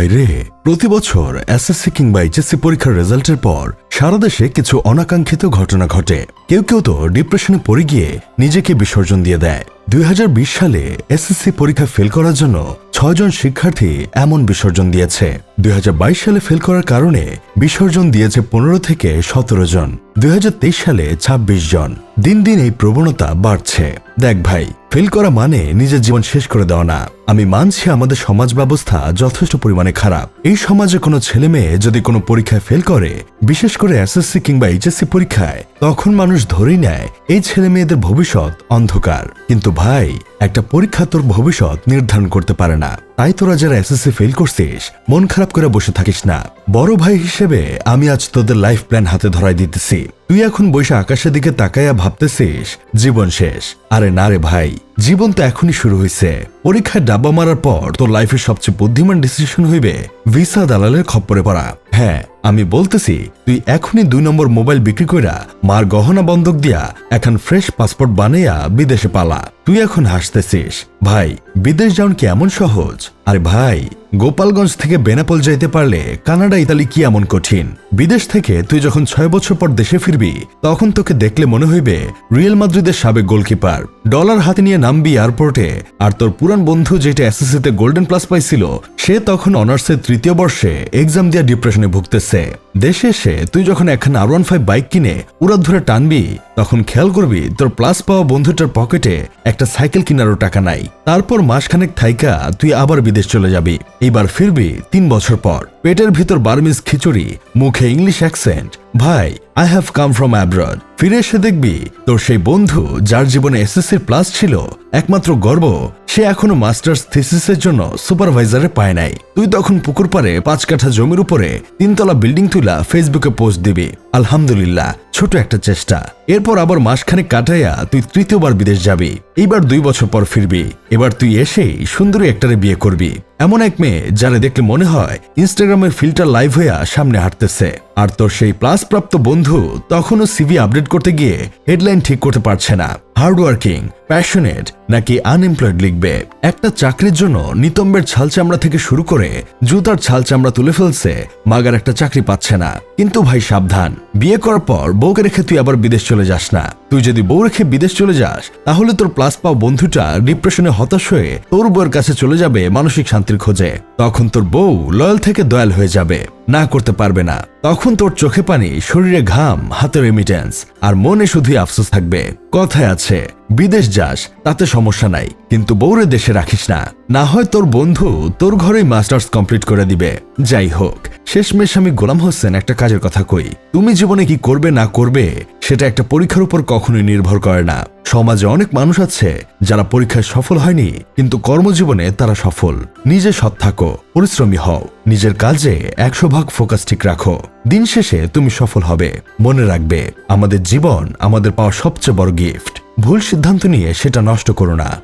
ভাইরে প্রতি বছর এসএসসি কিংবা এইচএসসি পরীক্ষার রেজাল্টের পর সারা দেশে কিছু অনাকাঙ্ক্ষিত ঘটনা ঘটে। কেউ কেউ তো ডিপ্রেশনে পড়ে গিয়ে নিজেকে বিসর্জন দিয়ে দেয়। দুই হাজার বিশ সালে এসএসসি পরীক্ষা ফেল করার জন্য ছয়জন শিক্ষার্থী এমন বিসর্জন দিয়েছে। দুই হাজার বাইশ সালে ফেল করার কারণে বিসর্জন দিয়েছে পনেরো থেকে সতেরো জন। দুই হাজার তেইশ সালে ২৬ জন। দিন দিন এই প্রবণতা বাড়ছে। দেখ ভাই, ফেল করা মানে নিজের জীবন শেষ করে দেওয়া না। আমি মানছি আমাদের সমাজ ব্যবস্থা যথেষ্ট পরিমাণে খারাপ। এই সমাজে কোনো ছেলে মেয়ে যদি কোনো পরীক্ষায় ফেল করে, বিশেষ করে এসএসসি কিংবা এইচএসসি পরীক্ষায়, তখন মানুষ ধরেই নেয় এই ছেলে মেয়েদের ভবিষ্যৎ অন্ধকার। কিন্তু ভাই, একটা পরীক্ষা তোর ভবিষ্যৎ নির্ধারণ করতে পারে না। তাই তোরা যারা এসএসসি ফেল করছিস, মন খারাপ করে বসে থাকিস না। বড় ভাই হিসেবে আমি আজ তোদের লাইফ প্ল্যান হাতে ধরাই দিতেছি। তুই এখন বসে আকাশের দিকে তাকাইয়া ভাবতেছিস, জীবন শেষ। আরে না রে ভাই, জীবন তো এখনই শুরু হয়েছে পরীক্ষায় ডাব্বা মারার পর তোর লাইফের সবচেয়ে বুদ্ধিমান ডিসিশন হইবে ভিসা দালালের খপ্পরে পড়া। হ্যাঁ আমি বলতেছি, তুই এখনই দুই নম্বর মোবাইল বিক্রি কইরা মার গহনা বন্ধক দিয়া এখন ফ্রেশ পাসপোর্ট বানাইয়া বিদেশে পালা। তুই এখন হাসতেছিস, ভাই, বিদেশ যাওন কি এমন সহজ? আরে ভাই গোপালগঞ্জ থেকে বেনাপোল যাইতে পারলে কানাডা, ইতালি কি এমন কঠিন? বিদেশ থেকে তুই যখন ছয় বছর পর দেশে ফিরবি, তখন তোকে দেখলে মনে হইবে রিয়েল মাদ্রিদের সাবেক গোলকিপার। ডলার হাতে নিয়ে নামবি এয়ারপোর্টে, আর তোর পুরান বন্ধু যেটা এসএসসিতে গোল্ডেন প্লাস পাইছিল, সে তখন অনার্সের তৃতীয় বর্ষে এক্সাম দিয়া ডিপ্রেশনে ভুগতেছে। দেশে এসে তুই যখন এখন আর ওয়ান ফাইভ বাইক কিনে উড়াত ধরে টানবি, তখন খেয়াল করবি তোর প্লাস পাওয়া বন্ধুটার পকেটে একটা সাইকেল কেনারও টাকা নাই। তারপর মাসখানেক থাইকা তুই আবার বিদেশ চলে যাবি। এইবার ফিরবে তিন বছর পর। পেটের ভিতর বার্মিজ খিচুড়ি, মুখে ইংলিশ অ্যাকসেন্ট ভাই I have come from abroad ফিরে এসে দেখবি, তোর সেই বন্ধু যার জীবনে এসএসসির প্লাস ছিল, একমাত্র গর্ব সে এখনও মাস্টার্স থিসিসের জন্য সুপারভাইজারে পায় নাই। তুই তখন পুকুর পারে পাঁচ কাঠা জমির উপরে তিনতলা বিল্ডিং তুলা ফেসবুকে পোস্ট দিবি। আলহামদুলিল্লাহ, ছোট একটা চেষ্টা। এরপর আবার মাসখানেক কাটাইয়া তুই তৃতীয়বার বিদেশ যাবি। এইবার দুই বছর পর ফিরবি। এবার তুই এসেই সুন্দরী একটারে বিয়ে করবি। এমন এক মেয়ে যারা দেখলে মনে হয় ইনস্টাগ্রামের ফিল্টার লাইভ হইয়া সামনে হাঁটতেছে। আর তোর সেই প্লাস প্রাপ্ত বন্ধু তখনও সিভি আপডেট করতে গিয়ে হেডলাইন ঠিক করতে পারছে না। হার্ডওয়ার্কিং, প্যাশনেট নাকি আনএমপ্লয়েড লিখবে? একটা চাকরির জন্য নিতম্বের ছাল চামড়া থেকে শুরু করে জুতার ছাল চামড়া তুলে ফেলছে, মাগার একটা চাকরি পাচ্ছে না। কিন্তু ভাই, সাবধান। বিয়ে করার পর বউকে রেখে তুই আবার বিদেশ চলে যাস না। তুই যদি বউ রেখে বিদেশ চলে যাস, তাহলে তোর প্লাস পাও বন্ধুটা ডিপ্রেশনে হতাশ হয়ে তোর বউয়ের কাছে চলে যাবে মানসিক শান্তির খোঁজে। তখন তোর বউ লয়াল থেকে দয়াল হয়ে যাবে। না করতে পারবে না। তখন তোর চোখে পানি, শরীরে ঘাম হাতে রেমিটেন্স আর মনে শুধুই আফসোস থাকবে। কথায় আছে, বিদেশ যাস, তাতে সমস্যা নাই, কিন্তু বউরে দেশে রাখিস না। না হয় তোর বন্ধু তোর ঘরেই মাস্টার্স কমপ্লিট করে দিবে। যাই হোক শেষমেশ আমি গোলাম হোসেন একটা কাজের কথা কই। তুমি জীবনে কি করবে না করবে, সেটা একটা পরীক্ষার উপর কখনোই নির্ভর করে না। সমাজে অনেক মানুষ আছে যারা পরীক্ষায় সফল হয়নি, কিন্তু কর্মজীবনে তারা সফল। নিজে সৎ থাকো, পরিশ্রমী হও, নিজের কাজে একশো ভাগ ফোকাস ঠিক রাখো। দিন শেষে তুমি সফল হবে। মনে রাখবে, আমাদের জীবন আমাদের পাওয়া সবচেয়ে বড় গিফট ভুল সিদ্ধান্ত নিয়ে সেটা নষ্ট করো না।